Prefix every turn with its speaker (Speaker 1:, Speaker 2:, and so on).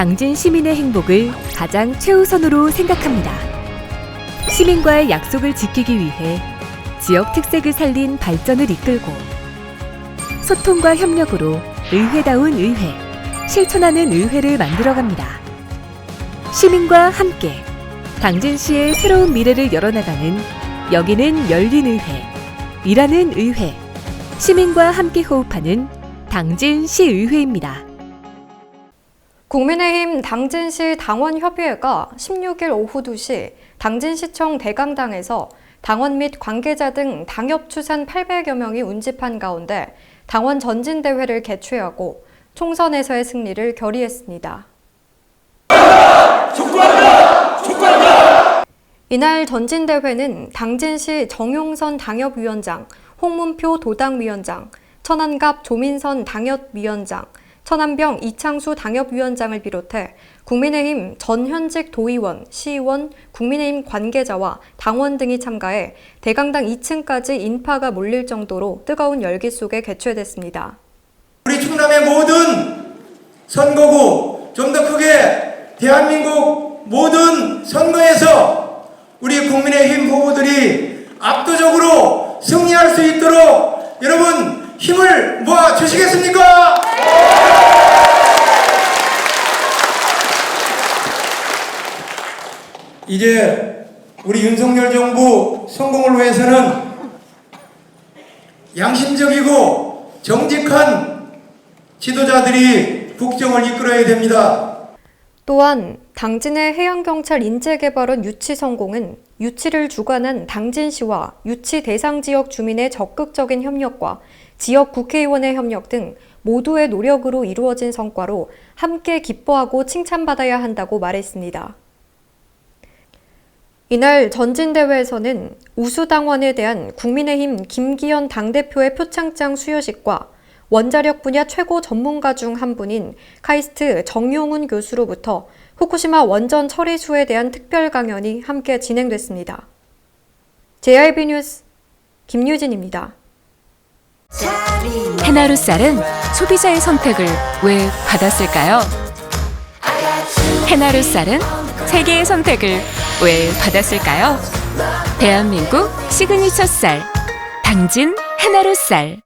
Speaker 1: 당진 시민의 행복을 가장 최우선으로 생각합니다. 시민과의 약속을 지키기 위해 지역 특색을 살린 발전을 이끌고 소통과 협력으로 의회다운 의회, 실천하는 의회를 만들어갑니다. 시민과 함께 당진시의 새로운 미래를 열어나가는 여기는 열린 의회, 일하는 의회, 시민과 함께 호흡하는 당진시의회입니다.
Speaker 2: 국민의힘 당진시 당원협의회가 16일 오후 2시 당진시청 대강당에서 당원 및 관계자 등 당협 추산 800여 명이 운집한 가운데 당원 전진대회를 개최하고 총선에서의 승리를 결의했습니다. 이날 전진대회는 당진시 정용선 당협위원장, 홍문표 도당위원장, 천안갑 조민선 당협위원장, 천안병 이창수 당협위원장을 비롯해 국민의힘 전 현직 도의원, 시의원, 국민의힘 관계자와 당원 등이 참가해 대강당 2층까지 인파가 몰릴 정도로 뜨거운 열기 속에 개최됐습니다.
Speaker 3: 우리 충남의 모든 선거구 좀 더 크게 대한민국 모든 선거에서 우리 국민의힘 후보들이 압도적으로 승리할 수 있도록 여러분 힘을 모아 주시겠습니까? 이제 우리 윤석열 정부 성공을 위해서는 양심적이고 정직한 지도자들이 국정을 이끌어야 됩니다.
Speaker 2: 또한 당진의 해양경찰 인재개발원 유치 성공은 유치를 주관한 당진시와 유치 대상 지역 주민의 적극적인 협력과 지역 국회의원의 협력 등 모두의 노력으로 이루어진 성과로 함께 기뻐하고 칭찬받아야 한다고 말했습니다. 이날 전진대회에서는 우수당원에 대한 국민의힘 김기현 당대표의 표창장 수여식과 원자력 분야 최고 전문가 중 한 분인 카이스트 정용훈 교수로부터 후쿠시마 원전 처리수에 대한 특별 강연이 함께 진행됐습니다. JRB 뉴스 김유진입니다.
Speaker 1: 해나루 쌀은 소비자의 선택을 왜 받았을까요? 해나루 쌀은 세계의 선택을 왜 받았을까요? 대한민국 시그니처 쌀, 당진 해나루 쌀.